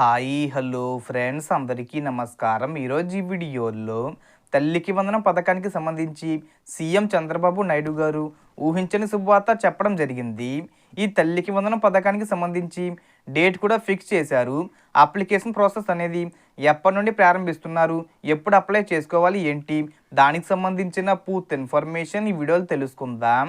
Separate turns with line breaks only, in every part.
Hi hello friends అందరికీ నమస్కారం. ఈరోజు ఈ వీడియోలో తల్లికి వందనం పథకానికి సంబంధించి సీఎం చంద్రబాబు నాయుడు గారు ఊహించని శుభవార్త చెప్పడం జరిగింది. ఈ తల్లికి వందనం పథకానికి సంబంధించి డేట్ కూడా ఫిక్స్ చేశారు. అప్లికేషన్ ప్రాసెస్ అనేది ఎప్పటి నుండి ప్రారంభిస్తున్నారు? ఎప్పుడు అప్లై చేసుకోవాలి? ఏంటి? దానికి సంబంధించిన పూర్తి ఇన్ఫర్మేషన్ ఈ వీడియోలో తెలుసుకుందాం.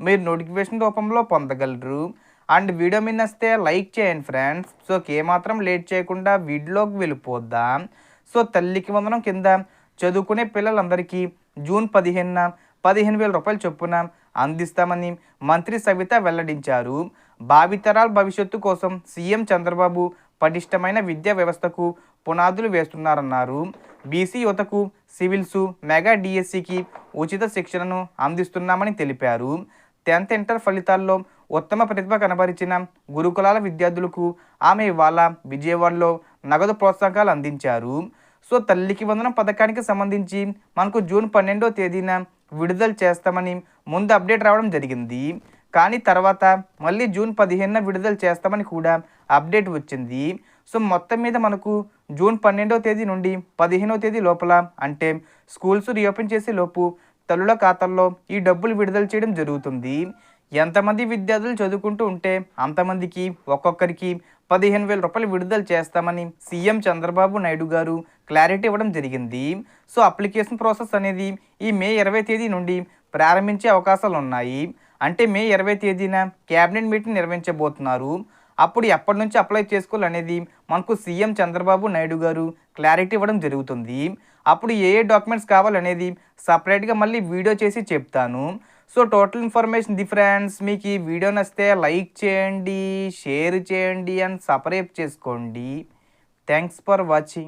మీరు నోటిఫికేషన్ రూపంలో పొందగలరు. అండ్ వీడియో మీద వస్తే లైక్ చేయండి ఫ్రెండ్స్. సో ఏమాత్రం లేట్ చేయకుండా వీడియోలోకి వెళ్ళిపోద్దాం సో తల్లికి వందనం కింద చదువుకునే పిల్లలందరికీ జూన్ పదిహేనున పదిహేను వేల రూపాయలు చొప్పున అందిస్తామని మంత్రి సవిత వెల్లడించారు. భావితరాల భవిష్యత్తు కోసం సీఎం చంద్రబాబు పటిష్టమైన విద్యా వ్యవస్థకు పునాదులు వేస్తున్నారన్నారు. బీసీ యువతకు సివిల్స్ మెగా డిఎస్సికి ఉచిత శిక్షణను అందిస్తున్నామని తెలిపారు. టెన్త్ ఇంటర్ ఫలితాల్లో ఉత్తమ ప్రతిభ కనబరిచిన గురుకులాల విద్యార్థులకు ఆమె ఇవాళ విజయవాడలో నగదు ప్రోత్సాహకాలు అందించారు. సో తల్లికి వందనం పథకానికి సంబంధించి మనకు జూన్ పన్నెండో తేదీన విడుదల చేస్తామని ముందు అప్డేట్ రావడం జరిగింది. కానీ తర్వాత మళ్ళీ జూన్ పదిహేనున విడుదల చేస్తామని కూడా అప్డేట్ వచ్చింది. సో మొత్తం మీద మనకు జూన్ పన్నెండవ తేదీ నుండి పదిహేనో తేదీ లోపల అంటే స్కూల్స్ రీఓపెన్ చేసే లోపు తల్లుల ఖాతాల్లో ఈ డబ్బులు విడుదల చేయడం జరుగుతుంది. ఎంతమంది విద్యార్థులు చదువుకుంటూ ఉంటే అంతమందికి ఒక్కొక్కరికి పదిహేను వేల రూపాయలు విడుదల చేస్తామని సీఎం చంద్రబాబు నాయుడు గారు క్లారిటీ ఇవ్వడం జరిగింది. సో అప్లికేషన్ ప్రాసెస్ అనేది ఈ మే ఇరవై తేదీ నుండి ప్రారంభించే అవకాశాలు ఉన్నాయి. అంటే మే ఇరవై తేదీన క్యాబినెట్ మీటింగ్ నిర్వహించబోతున్నారు. అప్పుడు ఎప్పటి నుంచి అప్లై చేసుకోవాలనేది మనకు సీఎం చంద్రబాబు నాయుడు గారు క్లారిటీ ఇవ్వడం జరుగుతుంది. అప్పుడు ఏ ఏ డాక్యుమెంట్స్ కావాలనేది సపరేట్గా మళ్ళీ వీడియో చేసి చెప్తాను. సో టోటల్ ఇన్ఫర్మేషన్ డిఫరెన్స్ మీకు ఈ వీడియో నచ్చితే లైక్ చేయండి షేర్ చేయండి అండ్ సపరేట్ చేసుకోండి. Thanks for watching.